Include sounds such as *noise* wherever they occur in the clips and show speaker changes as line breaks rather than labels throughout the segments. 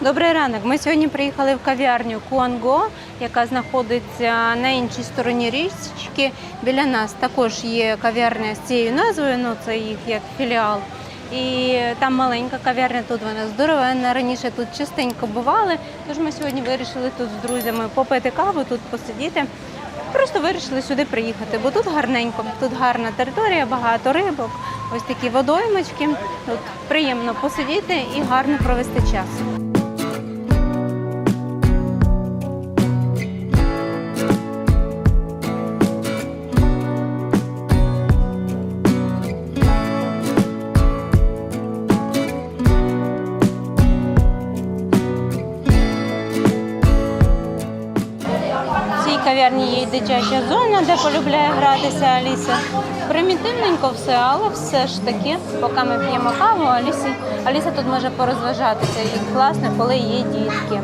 Добрий ранок. Ми сьогодні приїхали в кав'ярню Куанго, яка знаходиться на іншій стороні річки. Біля нас також є кав'ярня з цією назвою, ну це їх як філіал. І там маленька кав'ярня, тут вона здоровенна. Раніше тут частенько бували. Тож ми сьогодні вирішили тут з друзями попити каву, тут посидіти. Просто вирішили сюди приїхати, бо тут гарненько, тут гарна територія, багато рибок, ось такі водоймочки. Тут приємно посидіти і гарно провести час. Є дитяча зона, де полюбляє гратися Аліса. Примітивненько все, але все ж таки, поки ми п'ємо каву, Алісі, Аліса тут може порозважатися. І класно, коли є дітки.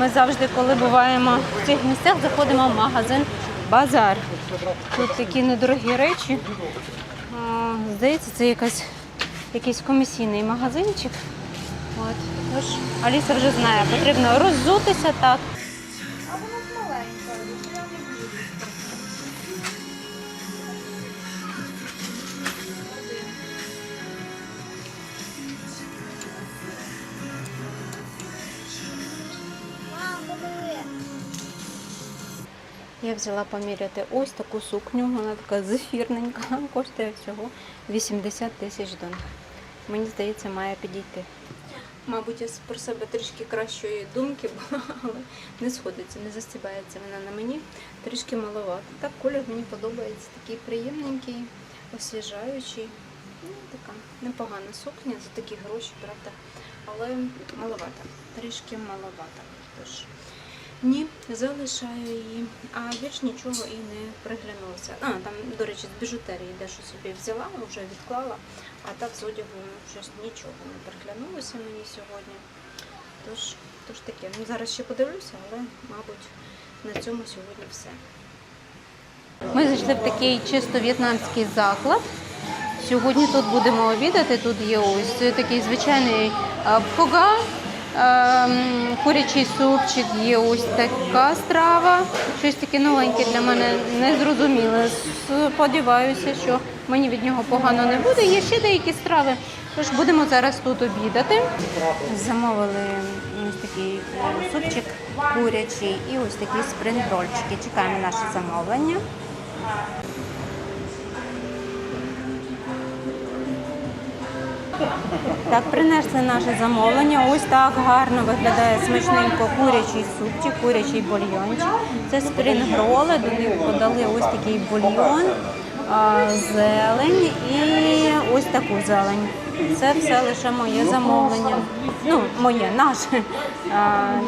Ми завжди, коли буваємо в цих місцях, заходимо в магазин Базар. Тут такі недорогі речі. Здається, це якась, якийсь комісійний магазинчик. От. Тож Аліса вже знає, потрібно роззутися так. Я взяла поміряти ось таку сукню, вона така зефірненька, *laughs* коштує всього 80 тисяч дон. Мені здається, має підійти. Мабуть, я про себе трішки кращої думки була, але не сходиться, не застібається вона на мені. Трішки маловато. Так, колір мені подобається, такий приємненький, освіжаючий. Ну, така непогана сукня за такі гроші, правда, але маловато, трішки маловато. Тож ні, залишаю її, а більш нічого і не приглянулося. А, там, до речі, з біжутерії дещо собі взяла, вже відклала, а так з одягу щось нічого не приглянулося мені сьогодні. Тож, тож таке. Ну, зараз ще подивлюся, але, мабуть, на цьому сьогодні все. Ми зайшли в такий чисто в'єтнамський заклад. Сьогодні тут будемо обідати. Тут є ось такий звичайний а, пхога, ем, курячий супчик, є ось така страва. Щось таке новеньке для мене незрозуміле. Сподіваюся, що мені від нього погано не буде. Є ще деякі страви. Тож будемо зараз тут обідати. Замовили ось такий е, супчик курячий і ось такі спринт-рольчики. Чекаємо наше замовлення. Так, принесли наше замовлення. Ось так гарно виглядає смачненько курячий супчик, курячий бульйончик. Це спрінгроли, до них подали ось такий бульйон, зелень і ось таку зелень. Це все лише моє замовлення. Ну, моє, наше.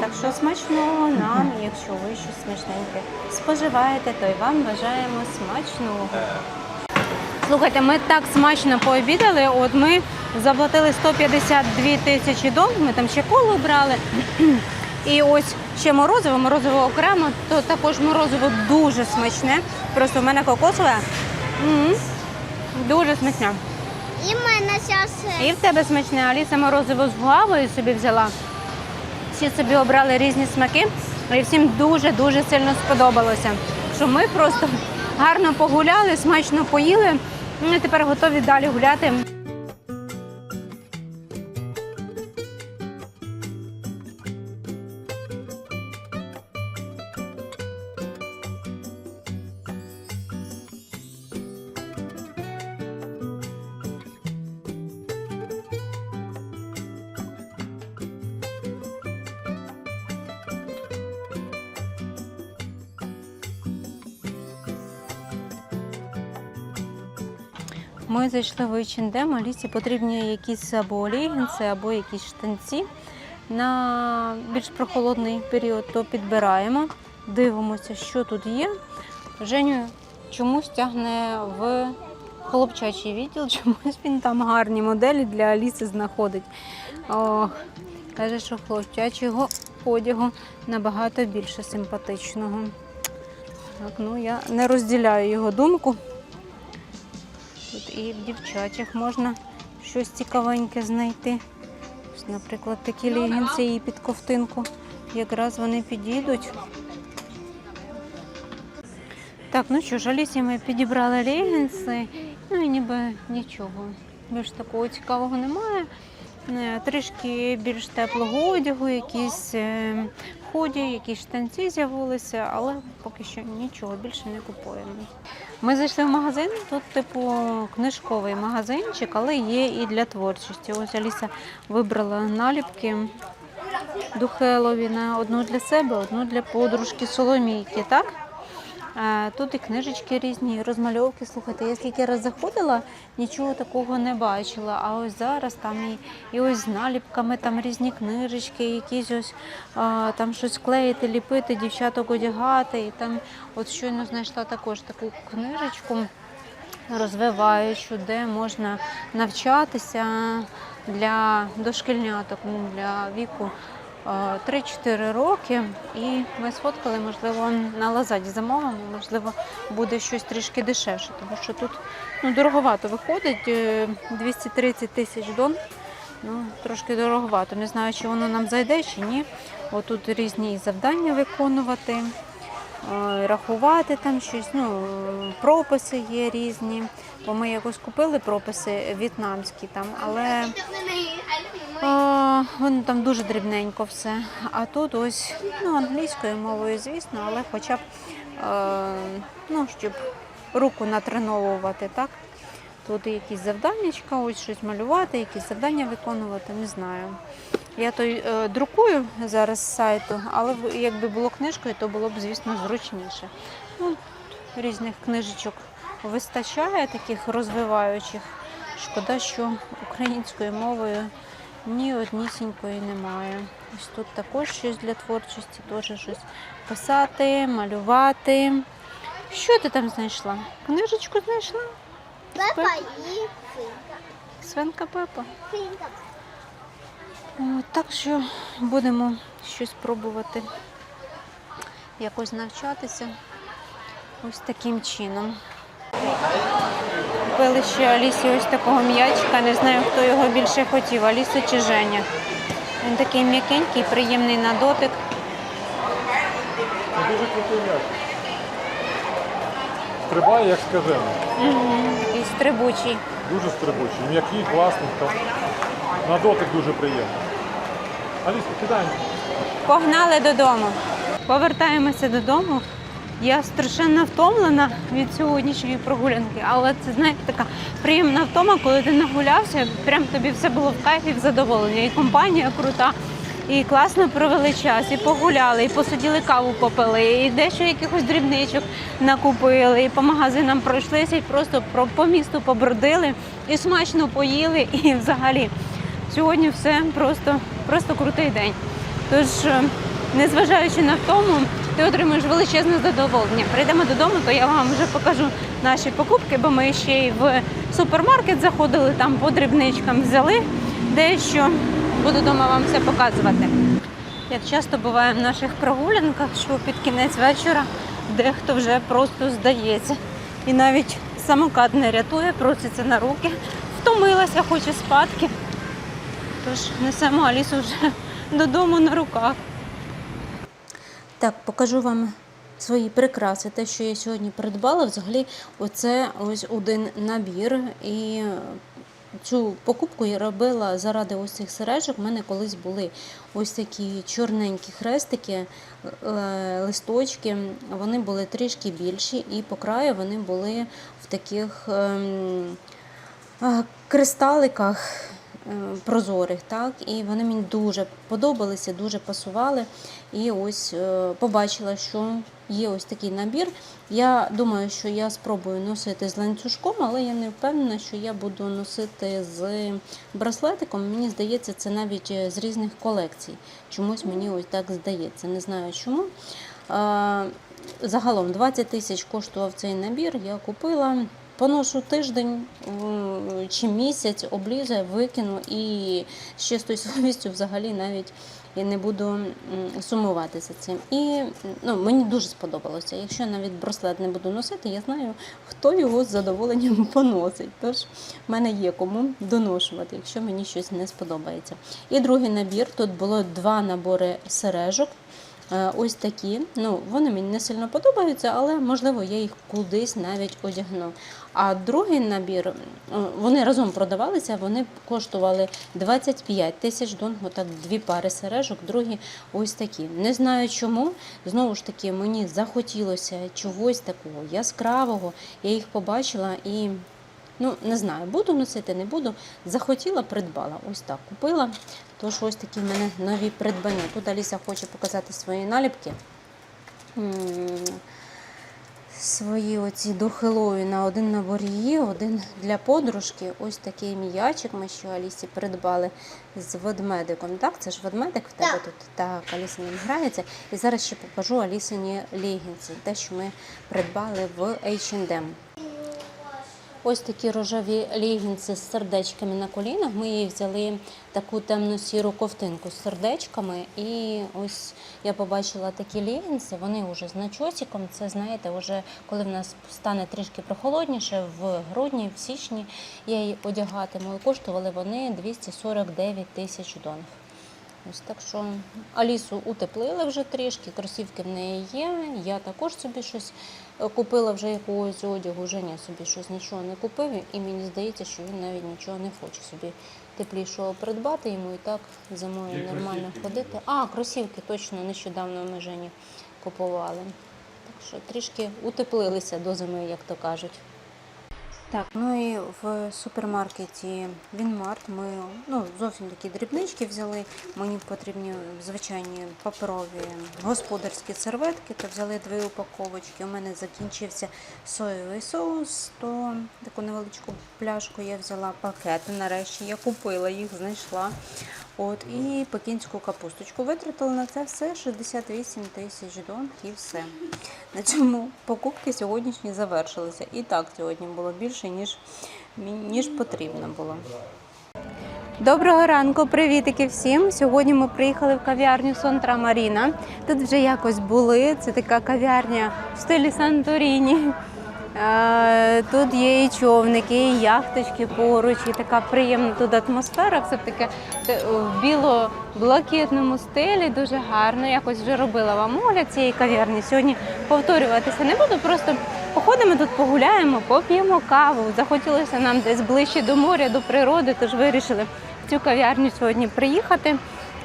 Так що смачного нам, якщо ви щось смачненьке споживаєте, то й вам бажаємо смачного. Слухайте, ми так смачно пообідали. От ми заплатили 152 тисячі дон, ми там ще колу брали. І ось ще морозиво, морозиво окремо, то також морозиво дуже смачне. Просто в мене кокосове. М, Дуже смачне.
І в мене зараз
І в тебе смачне, Аліса морозиво з гуавою собі взяла. Всі собі обрали різні смаки, і всім дуже-дуже сильно сподобалося. Що ми просто гарно погуляли, смачно поїли. Ну, і тепер готові далі гуляти. Ми зайшли в H&M, Алісі потрібні якісь або легінси, або якісь штанці. На більш прохолодний період то підбираємо, дивимося, що тут є. Женю чомусь тягне в хлопчачий відділ, *laughs* чомусь він там гарні моделі для Аліси знаходить. О, каже, що хлопчачого одягу набагато більше симпатичного. Так, ну я не розділяю його думку. Тут і в дівчачих можна щось цікавеньке знайти. Наприклад, такі легінці і під ковтинку. Якраз вони підійдуть. Так, ну що ж, Алісі ми підібрали легінси, ну і ніби нічого. Більш такого цікавого немає. Е, Трішки більш теплого одягу, якісь е, ході, якісь штанці з'явилися, але поки що нічого більше не купуємо. Ми зайшли в магазин, тут, типу, книжковий магазинчик, але є і для творчості. Ось Аліса вибрала наліпки до Хеловіна. одну для себе, одну для подружки Соломійки, так? Е, Тут і книжечки різні, і розмальовки. Слухайте, я скільки раз заходила, нічого такого не бачила. А ось зараз там і, і ось з наліпками, там різні книжечки, якісь ось а, там щось клеїти, ліпити, дівчаток одягати. І там от щойно знайшла також таку книжечку розвиваючу, де можна навчатися для дошкільняток, ну, для віку 3-4 роки. І ми сфоткали, можливо, на Лазаді замовимо, можливо, буде щось трішки дешевше, тому що тут ну, дороговато виходить, е, 230 тисяч дон. Ну, трошки дороговато. Не знаю, чи воно нам зайде, чи ні. Отут різні завдання виконувати, е, рахувати там щось, ну, прописи є різні. Бо ми якось купили прописи в'єтнамські там, але а, воно там дуже дрібненько все. А тут ось ну, англійською мовою, звісно, але хоча б е, ну, щоб руку натреновувати, так? Тут якісь завданнячка, ось щось малювати, якісь завдання виконувати, не знаю. Я то е, друкую зараз з сайту, але якби було книжкою, то було б, звісно, зручніше. Ну, різних книжечок вистачає, таких розвиваючих. Шкода, що українською мовою ні однісінької немає. Ось тут також щось для творчості, теж щось писати, малювати. Що ти там знайшла? Книжечку знайшла?
Пепа і фінка.
Свинка Пепа. От, так що будемо щось пробувати якось навчатися ось таким чином. Купили ще Алісі ось такого м'ячика. Не знаю, хто його більше хотів, Аліса чи Женя. Він такий м'якенький, приємний на дотик.
Дуже крутий м'яч. Стрибає, як скажено.
Такий стрибучий.
Дуже стрибучий. М'який, класний. Та На дотик дуже приємно. Аліска, кидай.
Погнали додому. Повертаємося додому. Я страшенно втомлена від сьогоднішньої прогулянки, але це знаєте така приємна втома, коли ти нагулявся, прям тобі все було в кайфі, в задоволення. І компанія крута, і класно провели час, і погуляли, і посиділи каву попили, і дещо якихось дрібничок накупили, і по магазинам пройшлися, і просто про- по місту побродили, і смачно поїли, і взагалі сьогодні все просто, просто крутий день. Тож, е, незважаючи на втому, ти отримуєш величезне задоволення. Прийдемо додому, то я вам вже покажу наші покупки, бо ми ще й в супермаркет заходили, там по дрібничкам взяли дещо. Буду вдома вам все показувати. Як часто буває в наших прогулянках, що під кінець вечора дехто вже просто здається. І навіть самокат не рятує, проситься на руки, втомилася, хоче спадки. Тож несемо Алісу вже *laughs* додому на руках. Так, покажу вам свої прикраси. Те, що я сьогодні придбала, взагалі, оце ось один набір. І цю покупку я робила заради ось цих сережок. У мене колись були ось такі чорненькі хрестики, е, листочки. Вони були трішки більші, і по краю вони були в таких. ем, кристаликах е, прозорих, так, і вони мені дуже подобалися, дуже пасували. І ось е, побачила, що є ось такий набір. Я думаю, що я спробую носити з ланцюжком, але я не впевнена, що я буду носити з браслетиком. Мені здається, це навіть е, з різних колекцій. Чомусь мені ось так здається. Не знаю чому. Е, Загалом 20 тисяч коштував цей набір. Я купила. Поношу тиждень чи місяць, облізаю, викину і ще з чистою совістю взагалі навіть і не буду сумувати за цим. І ну, мені дуже сподобалося. Якщо навіть браслет не буду носити, я знаю, хто його з задоволенням *laughs* поносить. Тож в мене є кому доношувати, якщо мені щось не сподобається. І другий набір тут було два набори сережок. Е, Ось такі. Ну, вони мені не сильно подобаються, але можливо я їх кудись навіть одягну. А другий набір, е, вони разом продавалися, вони коштували 25 тисяч дон, отак дві пари сережок, другі ось такі. Не знаю чому. Знову ж таки, мені захотілося чогось такого яскравого. Я їх побачила і. Ну, не знаю, буду носити, не буду. Захотіла, придбала. Ось так купила. Тож ось такі в мене нові придбання. Тут Аліса хоче показати свої наліпки. Свої оці до Хеллоуіна. Один набор її, один для подружки. Ось такий м'ячик ми ще Алісі придбали з ведмедиком. Так, це ж ведмедик в тебе
Так.
тут. Так, Аліса ним грається. І зараз ще покажу Алісині легінці, те, що ми придбали в H&M. Ось такі рожеві легінці з сердечками на колінах. Ми її взяли таку темно-сіру ковтинку з сердечками. І ось я побачила такі легінці, вони вже з начосиком. Це знаєте, вже коли в нас стане трішки прохолодніше, в грудні, в січні я її одягатиму. І коштували вони 249 тисяч донг. Ось так що Алісу утеплили вже трішки, кросівки в неї є. Я також собі щось е, купила вже якогось одягу. Женя собі щось нічого не купив, і мені здається, що він навіть нічого не хоче собі теплішого придбати. Йому і так зимою нормально ходити. А, кросівки точно нещодавно ми Жені купували. Так що трішки утеплилися до зими, як то кажуть. Так, ну і в супермаркеті Вінмарт ми ну, зовсім такі дрібнички взяли. Мені потрібні звичайні паперові господарські серветки, то взяли дві упаковочки. У мене закінчився соєвий соус, то таку невеличку пляшку я взяла пакети. Нарешті я купила їх, знайшла. От, і пекінську капусточку. Витратила на це все 68 тисяч дон і все. На цьому покупки сьогоднішні завершилися. І так сьогодні було більше, ніж, ніж потрібно було.
Доброго ранку, привітики всім. Сьогодні ми приїхали в кав'ярню Сонтра Маріна. Тут вже якось були. Це така кав'ярня в стилі Санторіні. Е, Тут є і човники, і яхточки поруч, і така приємна тут атмосфера. Все таке в біло-блакитному стилі, дуже гарно. Якось вже робила вам огляд цієї кав'ярні. Сьогодні повторюватися не буду, просто походимо тут, погуляємо, поп'ємо каву. Захотілося нам десь ближче до моря, до природи, тож вирішили в цю кав'ярню сьогодні приїхати.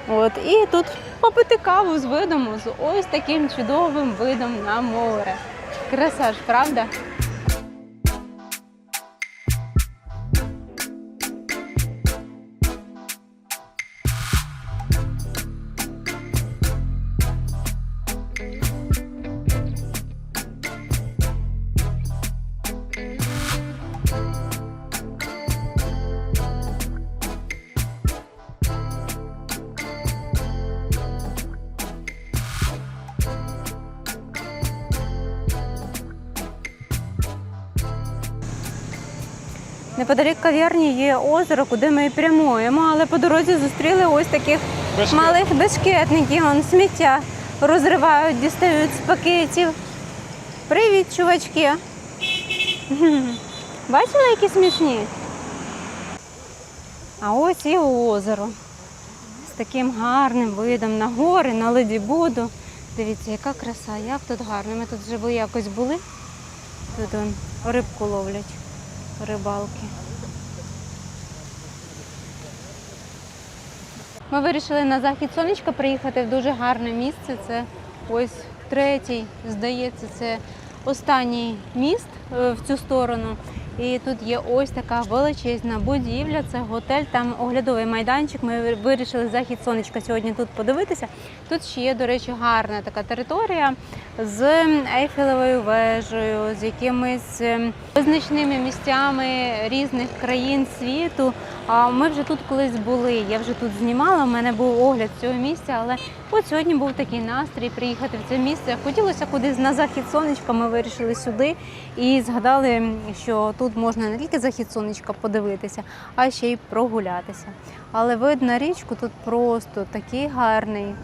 От, і тут попити каву з видом, з ось таким чудовим видом на море. Краса правда? Неподалік кав'ярні є озеро, куди ми прямуємо, але по дорозі зустріли ось таких
Бешкет.
малих бешкетників. Вон сміття розривають, дістають з пакетів. Привіт, чувачки! *laughs* Бачили, які смішні? А ось і озеро. З таким гарним видом на гори, на леді-буду. Дивіться, яка краса, як тут гарно. Ми тут вже якось були. Тут он, рибку ловлять рибалки. Ми вирішили на захід сонечка приїхати в дуже гарне місце. Це ось третій, здається, це останній міст е, в цю сторону. І тут є ось така величезна будівля, це готель, там оглядовий майданчик. Ми вирішили захід сонечка сьогодні тут подивитися. Тут ще є, до речі, гарна така територія з Ейфелевою вежею, з якимись ем, визначними місцями різних країн світу. А ми вже тут колись були. Я вже тут знімала. У мене був огляд цього місця, але от сьогодні був такий настрій приїхати в це місце. Хотілося кудись на захід сонечка. Ми вирішили сюди і згадали, що тут
тут можна не тільки захід сонечка подивитися, а ще й прогулятися. Але вид на річку тут просто такий гарний.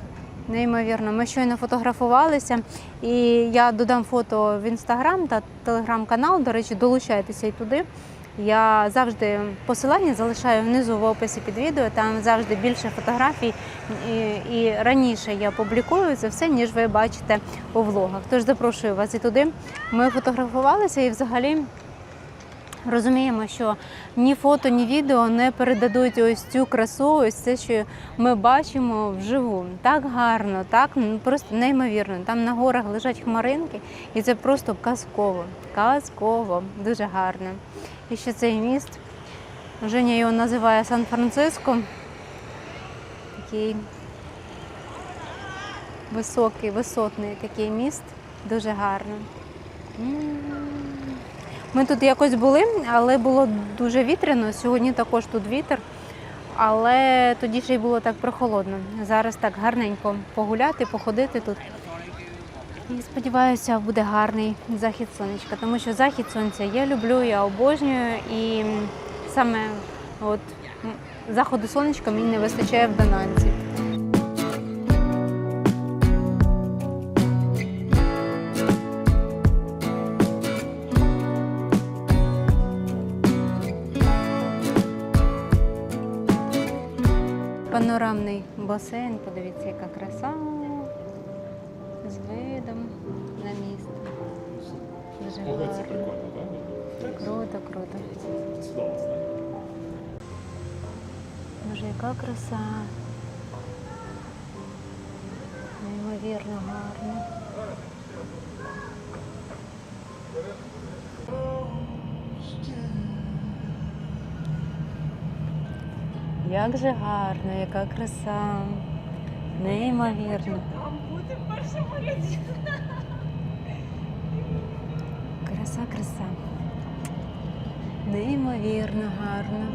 Неймовірно, ми щойно фотографувалися, і я додам фото в інстаграм та телеграм-канал. До речі, долучайтеся і туди. Я завжди посилання залишаю внизу в описі під відео. Там завжди більше фотографій. І, і раніше я публікую це все, ніж ви бачите у влогах. Тож запрошую вас і туди. Ми фотографувалися і взагалі. Розуміємо, що ні фото, ні відео не передадуть ось цю красу, ось це, що ми бачимо вживу. Так гарно, так ну, просто неймовірно. Там на горах лежать хмаринки, і це просто казково. Казково, дуже гарно. І ще цей міст. Женя його називає Сан-Франциско. Такий високий, висотний такий міст. Дуже гарно. Ми тут якось були, але було дуже вітряно. Сьогодні також тут вітер, але тоді ще й було так прохолодно. Зараз так гарненько погуляти, походити тут. І сподіваюся, буде гарний захід сонечка, тому що захід сонця я люблю, я обожнюю, і саме от заходу сонечка мені не вистачає в Донанці. Басейн, подивіться, яка краса з видом на місто. Дуже гарно. Круто, круто. Боже, яка краса. Неймовірно гарно. Як же гарно, яка краса. Неймовірно. Краса, краса. Неймовірно гарно.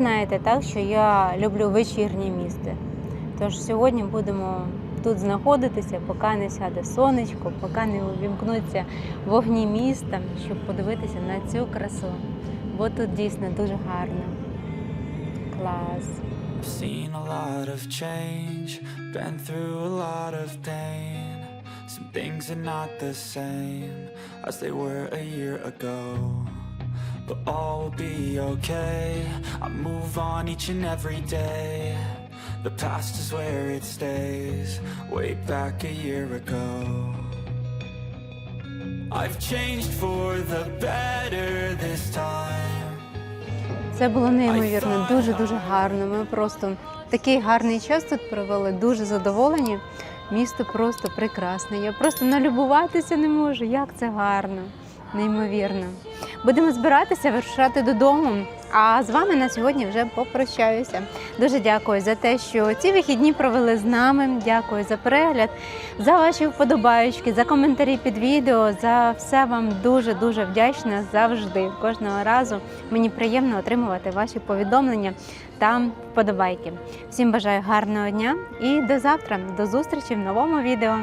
Знаєте, так, що я люблю вечірнє місце. Тож сьогодні будемо тут знаходитися, поки не сяде сонечко, поки не увімкнуться вогні міста, щоб подивитися на цю красу. Бо тут дійсно дуже гарно. Клас.
I've seen a lot of change, been through a lot of pain. Some things are not the same as they were a year ago. But all will be okay. I move on each and every day. The past is where it stays, way back a year ago. I've changed for the better this time.
Це було неймовірно, дуже дуже гарно. Ми просто такий гарний час тут провели, дуже задоволені. Місто просто прекрасне. Я просто налюбуватися не можу. Як це гарно, неймовірно. Будемо збиратися, вирушати додому. А з вами на сьогодні вже попрощаюся. Дуже дякую за те, що ці вихідні провели з нами. Дякую за перегляд, за ваші вподобаючки, за коментарі під відео. За все вам дуже дуже вдячна завжди. Кожного разу мені приємно отримувати ваші повідомлення та вподобайки. Всім бажаю гарного дня і до завтра. До зустрічі в новому відео.